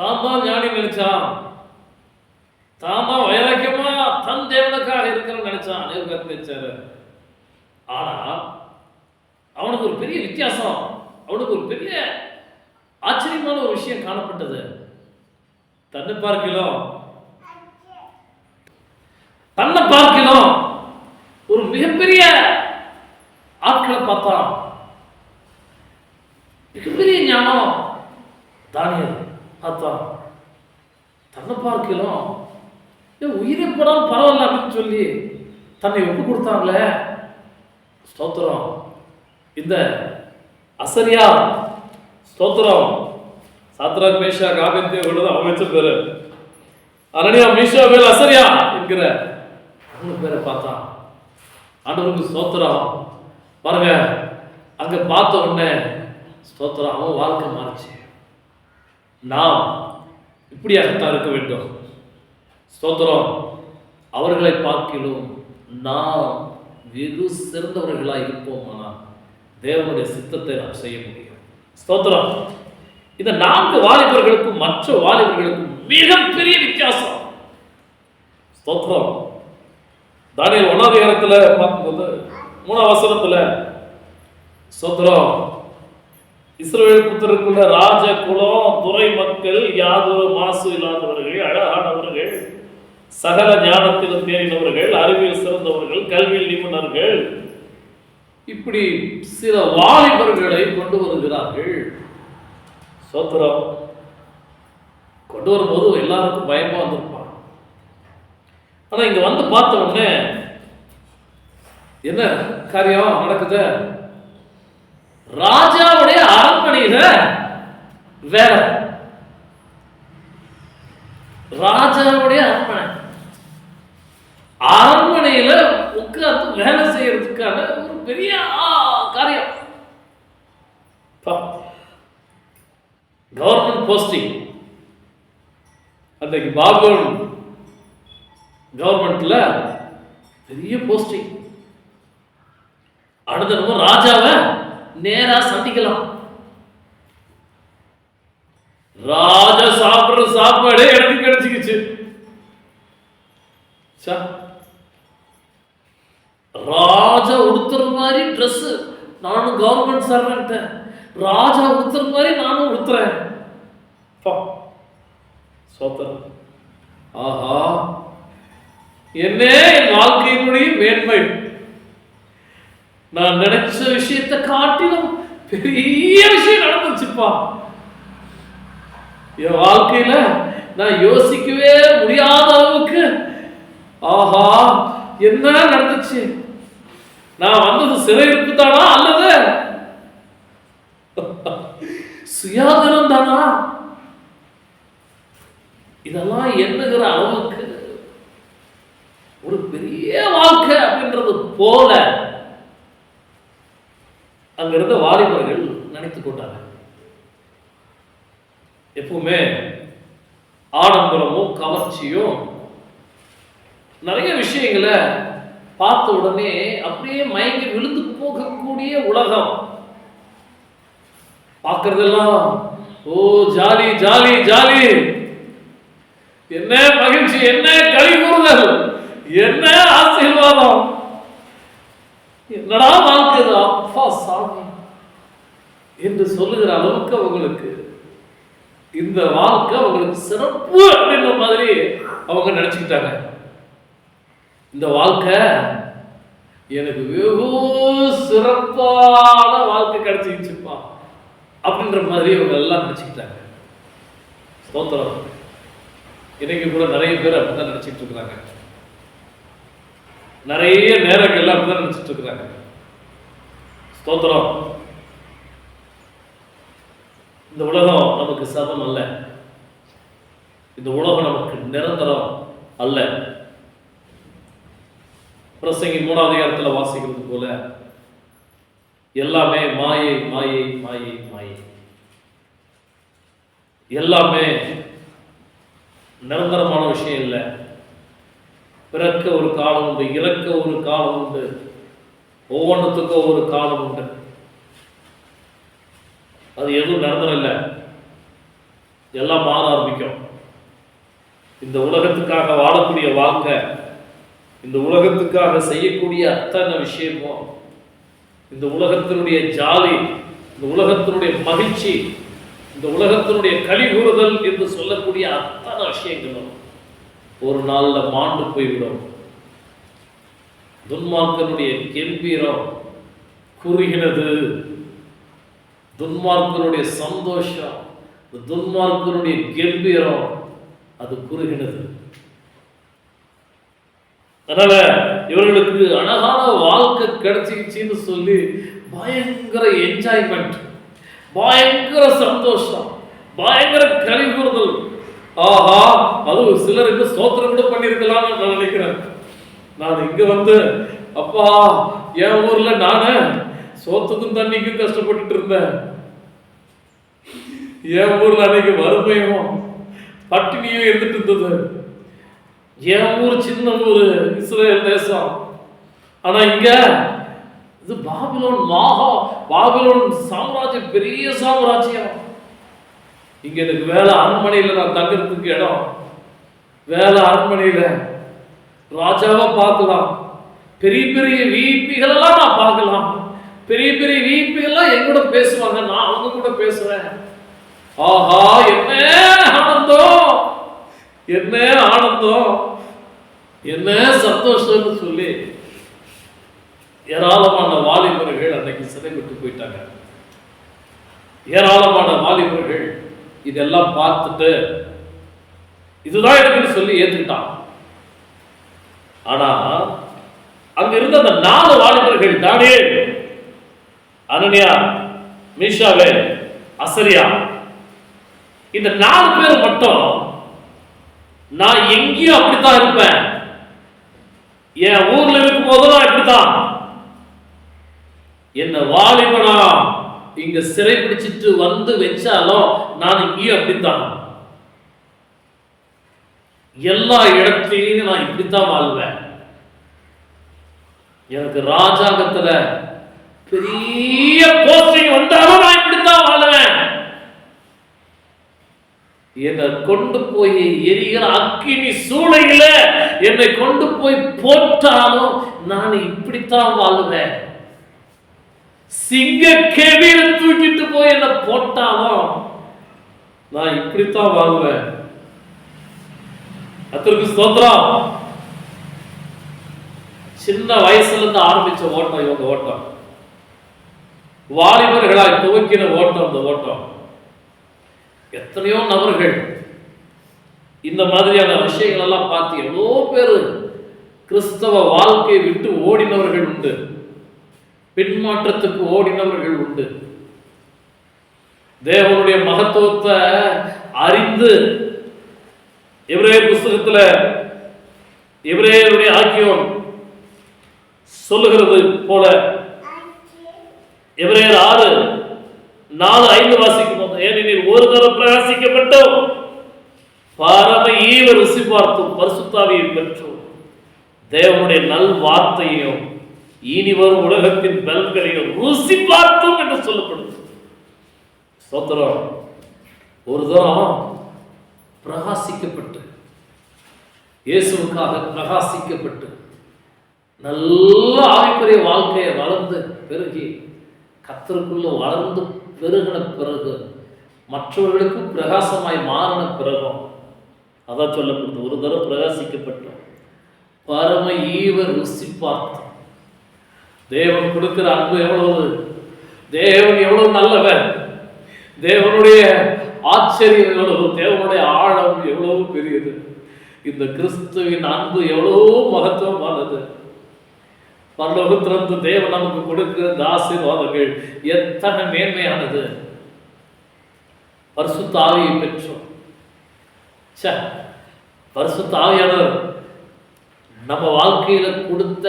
தான் தான் ஞானி நினைச்சான்? தாமா வைராக்கியமா? தன் தேவனுக்காக இருக்கிற நினைச்சான் அநேக நினைச்சாரு ஆனா அவனுக்கு ஒரு பெரிய வித்தியாசம் அவனுக்கு ஒரு பெரிய ஆச்சரியமான ஒரு விஷயம் காணப்பட்டது. தன்னை பார்க்கலாம் தன்னை பார்க்கலாம் ஒரு மிகப்பெரிய ஆட்களை பார்த்தான். மிகப்பெரிய ஞானம் தானியல். பார்த்தான் தன்னை பார்க்கலாம் ஏ உயிரை போனாலும் பரவாயில்ல அப்படின்னு சொல்லி தன்னை ஒப்பு கொடுத்தாங்களே. ஸ்தோத்திரம். இந்த அசரியா ஸ்தோத்திரம். சாத்ரா மேஷா காபிந்தே உள்ளது அமைச்ச பேரு. அரணியா மீஷா பேர் அசரியா என்கிற மூணு பேரை பார்த்தான் ஆண்டவருக்கு ஸ்தோத்திரம். பாருங்க அங்க பார்த்த உடனே ஸ்தோத்திரம் அவன் வாழ்க்கை மாறிச்சு. நாம் இப்படியாகத்தான் இருக்க வேண்டும். ஸ்தோத்திரம். அவர்களை பார்க்கிலும் நாம் வெகு சிறந்தவர்களாக இருப்போமானால் தேவனுடைய சித்தத்தை நாம் செய்ய முடியும். ஸ்தோத்திரம். இந்த நான்கு வாலிபர்களுக்கும் மற்ற வாலிபர்களுக்கும் மிகப்பெரிய வித்தியாசம். ஸ்தோத்திரம். தானியல் ஒன்றாவது இடத்துல பார்க்கும்போது மூணாம் வசனத்தில் ஸ்தோத்திரம். இஸ்ரோவேல் புத்தருக்குள்ள ராஜ குலம் துறை மக்கள் யாதொரு மாசு இல்லாதவர்கள் அழகானவர்கள் சகல ஞானத்திலும் தேறினவர்கள் அறிவியல் சிறந்தவர்கள் கல்வியில் நிபுணர்கள். இப்படி சில வாலிபர்களை கொண்டு வருகிறார்கள். சோத்திரம் கொண்டு வரும்போது எல்லாருக்கும் பயமா வந்திருப்பான். ஆனா இங்க வந்து பார்த்த உடனே என்ன காரியம் நடக்குது? ராஜாவுடைய அரண்மனையில வேலை. ராஜாவுடைய அரண்மனை. அரண்மனையில உட்கார்ந்து வேலை செய்யறதுக்கான ஒரு பெரிய காரியம். Government posting. அன்றைக்கு பாபோன் கவர்மெண்ட்ல பெரிய போஸ்டிங். அடுத்த நம்ம ராஜாவை நேராக சந்திக்கலாம் ராஜா சாப்பிடுற சாப்பாடு எனக்கு கிடைச்சிக்கிச்சு. சா. ராஜா உடுத்துற மாதிரி ட்ரெஸ் நானும் கவர்மெண்ட் சர்வெண்ட் ராஜா உடுத்துற மாதிரி நானும் உடுத்துறேன். சோத்திரம் ஆஹா. என்ன என் வாழ்க்கையினுடைய மேன்மை. நான் நினைச்ச விஷயத்தை காட்டிலும் பெரிய விஷயம் நடந்துச்சுப்பா. என் வாழ்க்கையில நான் யோசிக்கவே முடியாத அளவுக்கு ஆஹா என்ன நடந்துச்சு? நான் வந்தது சிறையிருப்பு தானா அல்லது சுயாதனம் தானா? இதெல்லாம் எண்ணுகிற அளவுக்கு ஒரு பெரிய வாழ்க்கை அப்படின்றது போல அங்க இருந்த வாலிபர்கள் நினைத்து கொண்டாங்க எப்பவுமே ஆடம்பரமும் கவர்ச்சியும் நிறைய விஷயங்களை பார்த்த உடனே அப்படியே மயங்கி விழுந்து போகக்கூடிய உலகம். பார்க்கறதெல்லாம் ஓ ஜாலி ஜாலி ஜாலி! என்ன மகிழ்ச்சி என்ன கழிவுறுதல் என்ன ஆசீர்வாதம்! என்னடா வாழ்க்கை அப்பா சாமி. என்று சொல்லுகிற அளவுக்கு அவங்களுக்கு இந்த வாழ்க்கை அவங்களுக்கு சிறப்பு அப்படின்ற மாதிரி அவங்க நினைச்சுக்கிட்டாங்க. இந்த வாழ்க்கை எனக்கு வெகு சிறப்பான வாழ்க்கை கிடைச்சிச்சுப்பா அப்படின்ற மாதிரி அவங்க எல்லாம் நினச்சிக்கிட்டாங்க. ஸ்தோத்திரம். இன்னைக்கு கூட நிறைய பேர் அப்படிதான் நினச்சிட்டு இருக்கிறாங்க. நிறைய நேரங்கள்லாம் அப்படிதான் நினச்சிட்டு இருக்கிறாங்க ஸ்தோத்திரம். இந்த உலகம் நமக்கு சதம் அல்ல. இந்த உலகம் நமக்கு நிரந்தரம் அல்ல. பிரசங்கி மூணாவது இடத்துல வாசிக்கிறது போல எல்லாமே மாயை மாயை மாயை மாயை. எல்லாமே நிரந்தரமான விஷயம் இல்லை. பிறக்க ஒரு காலம் உண்டு இறக்க ஒரு காலம் உண்டு ஒவ்வொன்றுத்துக்கும் ஒரு காலம் உண்டு. அது எதுவும் நிரந்தரம் இல்லை எல்லாம் மாற ஆரம்பிக்கும். இந்த உலகத்துக்காக வாழக்கூடிய வாங்க இந்த உலகத்துக்காக செய்யக்கூடிய அத்தனை விஷயமும் இந்த உலகத்தினுடைய ஜாலி இந்த உலகத்தினுடைய மகிழ்ச்சி இந்த உலகத்தினுடைய கழிவுறுதல் என்று சொல்லக்கூடிய அத்தனை விஷயங்களும் ஒரு நாள்ல மாண்டு போய்விடும். துன்மார்க்கனுடைய கெம்பீரம் குறுகிறது துன்மார்க்கனுடைய சந்தோஷம் துன்மார்க்கனுடைய கெம்பீரம் அது குறுகினது. அதனால இவர்களுக்கு அழகான வாழ்க்கை கிடைச்சிக்கிச்சின்னு சொல்லி பயங்கர என்ஜாய்மெண்ட் பயங்கர சந்தோஷம் பயங்கர கழிவுறுதல் ஆஹா அது சிலருக்கு சோத்திரம் கூட பண்ணியிருக்கலாம்னு நான் நினைக்கிறேன். நான் இங்க வந்து அப்பா என் ஊர்ல நானு சோத்துக்கும் தண்ணிக்கும் கஷ்டப்பட்டுட்டு இருந்தேன். என் ஊர்ல அன்னைக்கு வறுமையும் பட்டினியும் இருந்துட்டு இருந்தது. என் ஊர் சின்ன ஊர் இஸ்ரேல் தேசம். ஆனா இங்க இது பாபிலோன் மாகா பாபிலோன் சாம்ராஜ்யம் பெரிய சாம்ராஜ்யம். இங்க எனக்கு வேலை அரண்மனையில நான் தங்கறதுக்கு இடம். வேலை அரண்மனையில. ராஜாவை பார்க்கலாம். பெரிய பெரிய விபிகள் எல்லாம் நான் பார்க்கலாம். பெரிய பெரிய விபிகள்லாம் என் கூட பேசுவாங்க. நான் அவங்க கூட பேசுறேன். ஆஹா என்ன ஆனந்தம்? என்ன ஆனந்தம்? என்ன சந்தோஷம்னு சொல்லி ஏராளமான வாலிபர்கள் அன்னைக்கு சிறை விட்டு போயிட்டாங்க. ஏராளமான வாலிபர்கள் இதெல்லாம் பார்த்துட்டு இதுதான் எனக்குன்னு சொல்லி ஏற்றுக்கிட்டான் ஆனா அங்க இருந்த அந்த நாலு வாலிபர்கள் தானே? அனன்யா மீஷாவே அசரியா இந்த நாலு பேர் மட்டும் நான் எங்கேயும் அப்படித்தான் இருப்பேன். என் ஊர்ல இருக்கும் போதும் நான் இப்படித்தான். என்ன வாலிபனா? இங்க சிறை பிடிச்சிட்டு வந்து வச்சாலும் நான் இங்கேயும் அப்படித்தான். எல்லா இடத்திலையும் நான் இப்படித்தான் வாழ்வேன். எனக்கு ராஜாங்கத்துல பெரிய போஸ்டிங் வந்தாலும் நான் இப்படித்தான் வாழ்வேன். என்னை கொண்டு போய் எரிகிற அக்கினி சூளையில என்னை கொண்டு போய் போட்டாலும் நான் இப்படித்தான் வாழ்வேன். சிங்க கெவியில தூக்கிட்டு போய் என்ன போட்டாலும் நான் இப்படித்தான் வாழ்வேன். கர்த்தருக்கு ஸ்தோத்திரம். சின்ன வயசுல இருந்து ஆரம்பிச்ச ஓட்டம் இவங்க ஓட்டம். வாலிபர்களாய் துவக்கின ஓட்டம் இந்த ஓட்டம். எத்தனையோ நபர்கள் இந்த மாதிரியான விஷயங்கள் எல்லாம் பார்த்து எவ்வளோ பேர் கிறிஸ்தவ வாழ்க்கையை விட்டு ஓடினவர்கள் உண்டு. பின்மாற்றத்துக்கு ஓடினவர்கள் உண்டு. தேவனுடைய மகத்துவத்தை அறிந்து இவரே புஸ்தகத்துல இவரேருடைய ஆக்கியோன் சொல்லுகிறது போல. இவரே ஆறு நாலு ஐந்து வாசிக்கும் ஏனெனில் ஒரு தரம் பிரகாசிக்கப்பட்டோம். பரம ஈவ ருசி பார்த்தும் பரிசுத்தாவியை பெற்றோம். தேவனுடைய நல் வார்த்தையும் இனி வரும் உலகத்தின் பலன்களை ருசி பார்த்தோம் என்று சொல்லப்படுது. சோத்திரம் ஒரு தரம் பிரகாசிக்கப்பட்டு இயேசுவுக்காக பிரகாசிக்கப்பட்டு நல்ல ஆவிக்குரிய வாழ்க்கையை வளர்ந்து பெருகி கத்தருக்குள்ள வளர்ந்து பெருகின பிறகு மற்றவர்களுக்கும் பிரகாசமாய் மாறின பிறகும் அதான் சொல்லப்படுது ஒரு தடவை பிரகாசிக்கப்பட்டோம். பரம ஈவர் ருசி பார்த்தோம். தேவன் கொடுக்கிற அன்பு எவ்வளவு? தேவன் எவ்வளவு நல்லவன் தேவனுடைய ஆச்சரியம் எவ்வளவு? தேவனுடைய ஆழம் எவ்வளவு பெரியது? இந்த கிறிஸ்துவின் அன்பு எவ்வளோ மகத்துவமானது? பரலோகத்திலிருந்து தேவன் நமக்கு கொடுக்கிற இந்த ஆசீர்வாதங்கள் எத்தனை மேன்மையானது? பரிசுத்த ஆவியை பெற்றோம். ச்சே, பரிசுத்த ஆவியானவர் நம்ம வாழ்க்கையில் கொடுத்த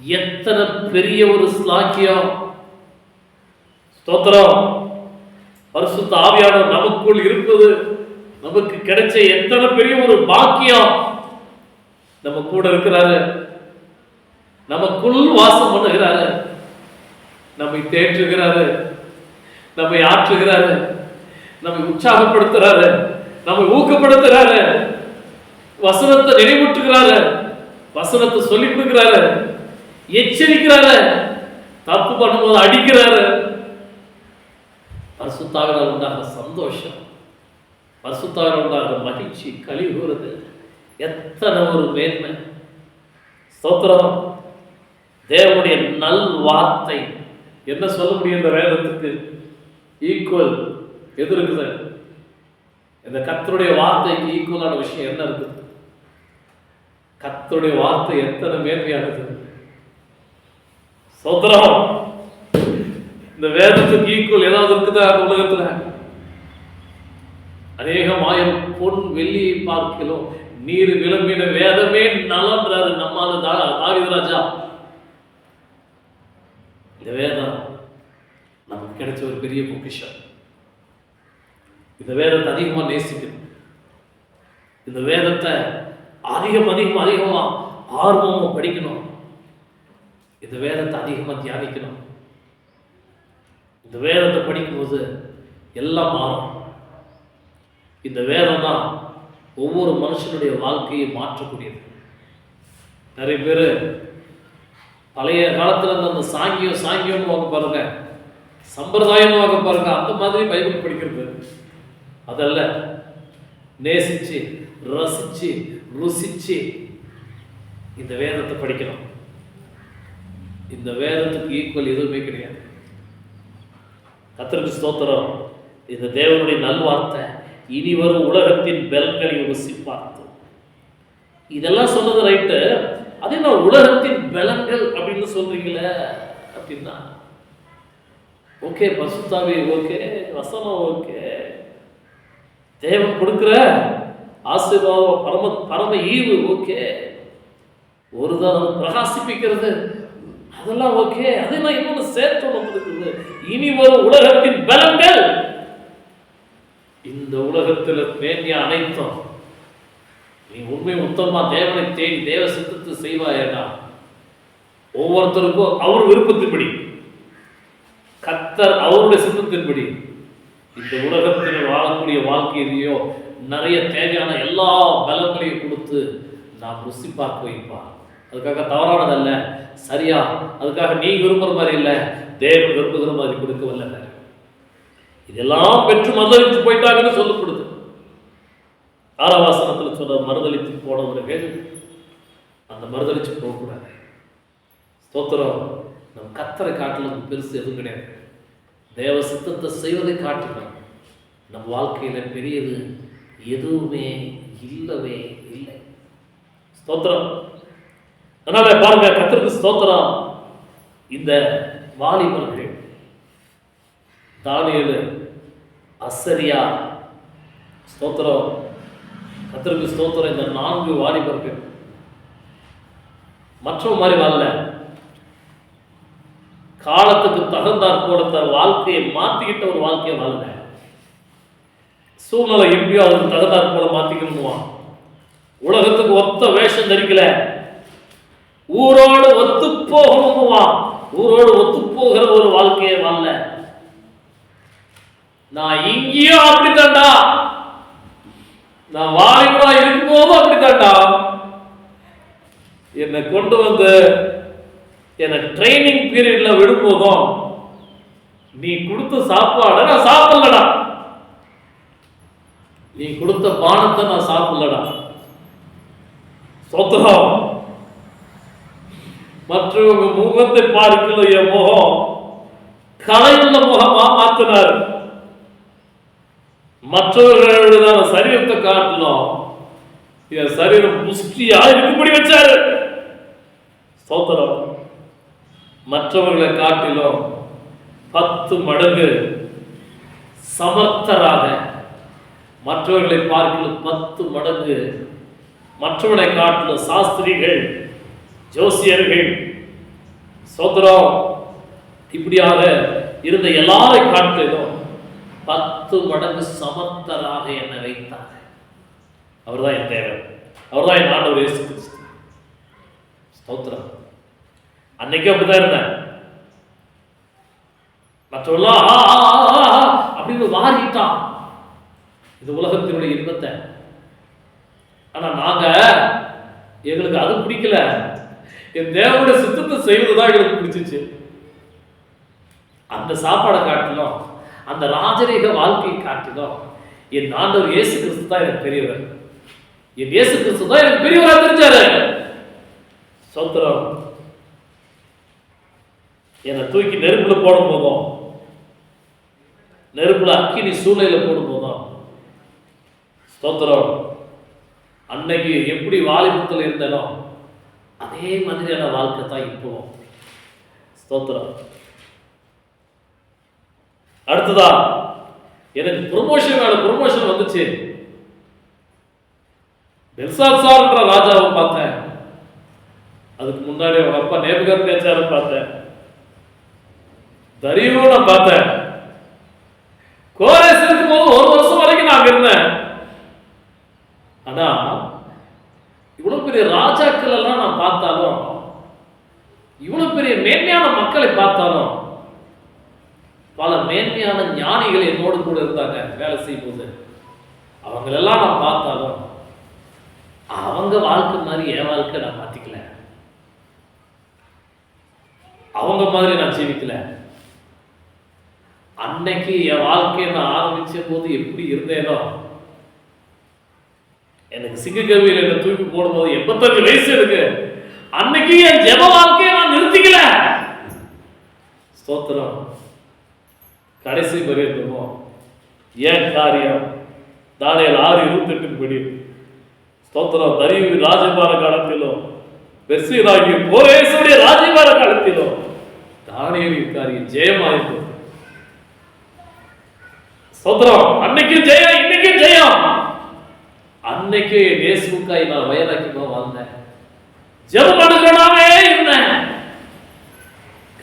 எத்தனை பெரிய ஒரு ஸ்லாக்கியம்? ஸ்தோத்திரம். பரிசுத்த ஆவியானவர் நமக்குள் இருப்பது நமக்கு கிடைச்ச எத்தனை பெரிய ஒரு பாக்கியம்? நம்ம கூட இருக்கிறாரு. நமக்குள் வாசம் பண்ணுகிறாரு. நம்மை தேற்றுகிறாரு. நம்மை ஆற்றுகிறாரு. நம்மை உற்சாகப்படுத்துறாரு. நம்மை ஊக்கப்படுத்துறாரு. வசனத்தை நினைவூட்டுகிறாரு. வசனத்தை சொல்லி கொடுக்கிறாரு. எச்சரிக்கிறாரு. தப்பு பண்ணும்போது அடிக்கிறாரு. பரிசுத்தாவினால் உண்டாகிற சந்தோஷம் பரிசுத்தாவினால் உண்டாகிற மகிழ்ச்சி கழிவுறது எத்தனை ஒரு மேன்மை. ஸ்தோத்திரம். தேவனுடைய நல் வார்த்தை. என்ன சொல்ல முடியும் இந்த வேதத்துக்கு? ஈக்குவல் எது இருக்குது? இந்த கத்தருடைய வார்த்தைக்கு ஈக்குவலான விஷயம் என்ன இருக்குது? கத்தருடைய வார்த்தை எத்தனை மேன்மையானது? சோத்திரம் இந்த வேதத்துக்கு ஈக்குவல் ஏதாவது இருக்குதா அந்த உலகத்துல? அநேகம் ஆயிரம் பொன் வெள்ளியை பார்க்கலாம் நீர் விளம்பின வேதமே நலன்றாரு நம்மால தா- இந்த வேதம் நமக்கு கிடைச்ச ஒரு பெரிய பொக்கிஷம். இந்த வேதத்தை அதிகமாக நேசிக்கணும். இந்த வேதத்தை அதிகம் அதிகம் அதிகமாக ஆர்வமாக படிக்கணும். இந்த வேதத்தை அதிகமாக தியானிக்கணும். இந்த வேதத்தை படிக்கும்போது எல்லாம் மாறும். இந்த வேதம் தான் ஒவ்வொரு மனுஷனுடைய வாழ்க்கையை மாற்றக்கூடியது. நிறைய பேர் பழைய காலத்தில் இருந்த அந்த சாங்கியம் சாங்கியம்னு வாங்க பாருங்க. சம்பிரதாயம்னு வாங்க பாருங்க. அந்த மாதிரி பைபிள் படிக்கிறது. அதல்ல நேசிச்சு ரசிச்சு ருசிச்சு இந்த வேதத்தை படிக்கணும். இந்த வேதத்துக்கு ஈக்குவல் எதுவுமே கிடையாது. கத்திரிக்கு ஸ்தோத்திரம். இந்த தேவனுடைய நல்வார்த்தை இனி வரும் உலகத்தின் பலன்களை ருசி பார்த்து. இதெல்லாம் சொன்னது ரைட்டு அதே நான் உலகத்தின் பலன்கள் அப்படின்னு சொல்றீங்களே அப்படின்னா ஓகே பசுத்தாவி ஓகே வசனம் ஓகே தேவன் கொடுக்குற ஆசீர்வாதம் பரம பரம ஈவு ஓகே ஒரு தரம் பிரகாசிப்பிக்கிறது. அதெல்லாம் ஓகே அதெல்லாம் இன்னொன்று சேர்த்து ஒன்று இனி வரும் உலகத்தின் பலங்கள் இந்த உலகத்தில் மேன்யா அனைத்தும். நீ உண்மை உத்தமா தேவனை தேடி தேவ சித்தத்தை செய்வாயேனா ஒவ்வொருத்தருக்கும் அவர் விருப்பத்தின்படி. கத்தர் அவருடைய சித்தத்தின்படி. இந்த உலகத்தில் வாழக்கூடிய வாழ்க்கையிலேயோ நிறைய தேவையான எல்லா பலங்களையும் கொடுத்து நாம் ருசி பார்க்க வைப்பார். அதுக்காக தவறானதல்ல. சரியா? அதுக்காக நீ விரும்புகிற மாதிரி இல்லை. தேவன் விரும்புகிற மாதிரி கொடுக்க வல்ல இதெல்லாம் பெற்று மறுதளித்து போயிட்டாங்கன்னு சொல்லப்படுது ஆறாவாசனத்தில் சொல்ற மறுதளித்து போனவர்கள் அந்த மறுதளிச்சு போகக்கூடாது. ஸ்தோத்திரம். நம்ம கத்தரை காட்டிலும் பெருசு எதுவும் கிடையாது. தேவ சித்தத்தை செய்வதை காட்டிலும் நம் வாழ்க்கையில் பெரியது எதுவுமே இல்லவே இல்லை. ஸ்தோத்திரம். அதனால பாருங்க கத்தருக்கு ஸ்தோத்திரம். இந்த வாலிபர்கள் தானியல் அசரியா ஸ்தோத்திரம். கத்தருக்கு ஸ்தோத்திரம் இந்த நான்கு வாலிபர்கள். மற்றவங்க மாதிரி வாழல. காலத்துக்கு தகுந்தாற் போல வாழ்க்கையை மாத்திக்கிட்ட ஒரு வாழ்க்கையை வாழல. சூழ்நிலை எப்படியோ அதுக்கு தகுந்தாற் போல மாத்திக்கணுமா உலகத்துக்கு ஒத்த வேஷம் தரிக்கல. ஊரோடு ஒத்து போகணுமா ஊரோடு ஒத்து போகிற ஒரு வாழ்க்கையை வாழல நான் இங்கேயும் அப்படித்தான்டா. நான் வாலிபா இருக்கும்போதும் அப்படித்தான்டா. என்னை கொண்டு வந்து என்னை ட்ரைனிங் பீரியட்ல விடும்போதும் நீ கொடுத்த சாப்பாடை நான் சாப்பிடலடா. நீ கொடுத்த பானத்தை நான் சாப்பிடலடா. சொத்தம் மற்றவங்க முகத்தை பார்க்கல என் முகம் கலையுள்ள முகமா மாத்தினார். மற்றவர்களுடைய சரீரத்தை காட்டணும் என் சரீரம் புஷ்டியா இருக்கும்படி வச்சாரு. ஸ்தோத்திரம். மற்றவர்களை காட்டிலும் பத்து மடங்கு சமர்த்தராக மற்றவர்களை பார்க்கலும் பத்து மடங்கு. மற்றவனை காட்டிலும் சாஸ்திரிகள் ஜோசியர்கள் சோதரம் இப்படியாக இருந்த எல்லாரை காட்டிலும் பத்து மடங்கு சமர்த்தராக என்னை வைத்தார் அவர்தான் என் தேவன். அவர்தான் என் ஆண்டவர் இயேசு கிறிஸ்து. ஸ்தோத்திரம். அன்னைக்கு அப்படிதான் இருந்தேன். மற்றவெல்லாம் ஆ, ஆ, அப்படின்னு வாரிட்டான். இது உலகத்தினுடைய இன்பத்தை. ஆனா நாங்க எங்களுக்கு அது பிடிக்கல. என் தேவனுடைய சித்தத்தை செய்வதுதான் எங்களுக்கு பிடிச்சிச்சு. அந்த சாப்பாடை காட்டிலும் அந்த ராஜரீக வாழ்க்கையை காட்டிலும் என் ஆண்டவர் இயேசு கிறிஸ்து தான் எனக்கு பெரியவர். என் இயேசு கிறிஸ்து தான் எனக்கு பெரியவராக தெரிஞ்சாரு. சோத்திரம் என்னை தூக்கி நெருப்புல போடும் போதும் நெருப்புல அக்கினி சூளையில போடும் போதும் ஸ்தோத்திரம் அன்னைக்கு எப்படி வாலிபத்தில் இருந்தனோ அதே மாதிரியான வாழ்க்கை தான் இப்போ. ஸ்தோத்திரம். அடுத்ததா எனக்கு ப்ரொமோஷன் வேணும் ப்ரொமோஷன் வந்துச்சு. பெல்சாத் சார்ன்ற ராஜாவை பார்த்தேன். அதுக்கு முன்னாடி அவங்க அப்பா நேபுகர் நேச்சாரை பார்த்தேன். தரியும் நான் பார்த்தேன் கோரேஸ் இருக்கும்போது ஒரு வருஷம் வரைக்கும் நான் அங்க இருந்தேன் ஆனா இவ்வளவு பெரிய ராஜாக்கள் எல்லாம் நான் பார்த்தாலும் இவ்வளவு பெரிய மேன்மையான மக்களை பார்த்தாலும் பல மேன்மையான ஞானிகள் என்னோடு கூட இருந்தாங்க வேலை செய்யும்போது அவங்களெல்லாம் நான் பார்த்தாலும் அவங்க வாழ்க்கை மாதிரி என் வாழ்க்கை நான் மாத்திக்கல அவங்க மாதிரி நான் ஜீவிக்கல அன்னைக்கு என் வாழ்க்கையை நான் ஆரம்பிச்ச போது எப்படி இருந்தேனோ எனக்கு சிங்கக்கவியில் என்னை தூக்கி போடும்போது எண்பத்தஞ்சு வயசு இருக்கு அன்னைக்கு என் ஜெப வாழ்க்கையை நான் நிறுத்திக்கல. ஸ்தோத்திரம். கடைசி பரியந்தமோ ஏன் காரியம்? தானியல் ஆறு இருபத்தெட்டுக்கு படி. ஸ்தோத்திரம். தரிவு ராஜபார காலத்திலும் பெர்சியராகிய போரேசுடைய ராஜபார காலத்திலும் தானியல் காரியம் ஜெயமாயிருக்கும் ஸ்தோத்திரம். அன்னைக்கு ஜெயம் இன்னைக்கு ஜெயம். அன்னைக்கு நேசுக்காய் நான் வயதாக்கிமா வாழ்ந்தேன் ஜெபம் பண்ணுகிறனாவே இருந்தேன்.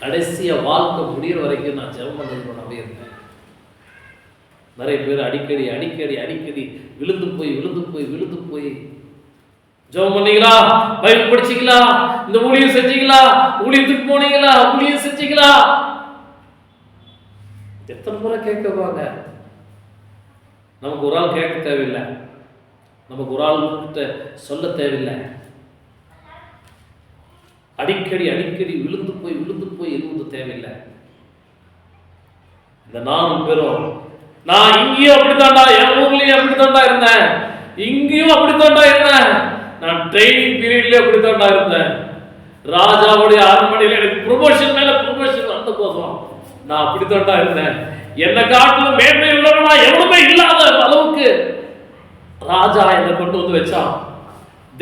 கடைசிய வாழ்க்கை முடியிற வரைக்கும் நான் ஜெபம் பண்ணுகிறனாவே இருந்தேன். நிறைய பேர் அடிக்கடி அடிக்கடி அடிக்கடி விழுந்து போய் விழுந்து போய் விழுந்து போய். ஜெபம் பண்ணீங்களா பைபிள் படிச்சீங்களா? இந்த ஊழியம் செஞ்சீங்களா? ஊழியத்துக்கு போனீங்களா? ஊழியம் செஞ்சீங்களா? எத்தனை முறை கேட்கவாங்க நமக்கு ஒரு ஆள் கேட்க தேவையில்லை. நமக்கு ஒரு ஆள் சொல்ல தேவையில்லை. அடிக்கடி அடிக்கடி விழுந்து போய் விழுந்து போய் எழுவது தேவையில்லை. இந்த நானும் பெரும் நான் இங்கேயும் அப்படித்தான்டா என் ஊர்லயும் அப்படித்தான்டா இருந்தேன். இங்கேயும் அப்படித்தான்டா இருந்தேன். நான் ட்ரைனிங் பீரியட்லயே அப்படித்தான்டா இருந்தேன். ராஜாவுடைய அரண்மனையில் எனக்கு ப்ரொமோஷன் மேல ப்ரொமோஷன் வந்த போதும் நான் அப்படித்தான்டா இருந்தேன். என்னை காட்டிலும் மேன்மை உள்ளவனா எவ்வளவுமே இல்லாத அளவுக்கு ராஜா என்னை கொண்டு வந்து வச்சான்.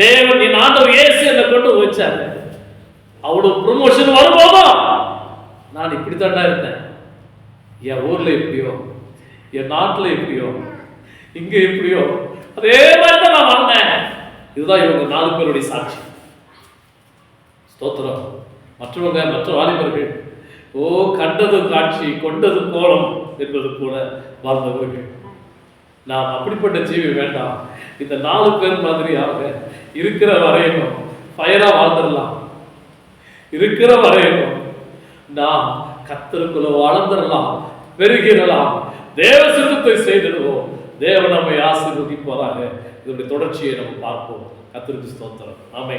தேவன் என் ஆண்டவர் இயேசு என்னை கொண்டு வந்து வச்சாரு. அவளோட ப்ரொமோஷன் வரும்போதும் நான் இப்படித்தான்டா இருந்தேன். என் ஊரில் எப்படியோ என் நாட்டில் எப்படியோ இங்கே எப்படியோ அதே மாதிரி தான் நான் வாழ்ந்தேன். இதுதான் இவங்க நாலு பேருடைய சாட்சி. ஸ்தோத்திரம். மற்றவங்க மற்ற வாலிபர்கள் ஓ கண்டது காட்சி கொண்டது கோலம் என்பது கூட வாழ்ந்தவர்கள். நாம் அப்படிப்பட்ட ஜீவி வேண்டாம். இந்த நாலு பேர் மாதிரியாக இருக்கிற வரையிலும் ஃபயராக வாழ்ந்துடலாம். இருக்கிற வரையிலும் நாம் கத்தருக்குள்ள வளர்ந்துடலாம் பெருகிடலாம். தேவ சித்தத்தை செய்திடுவோம். தேவ நம்மை ஆசீர்வதிப்பதாக இதனுடைய தொடர்ச்சியை நம்ம பார்ப்போம். கத்திருக்கு ஸ்தோத்திரம். ஆமே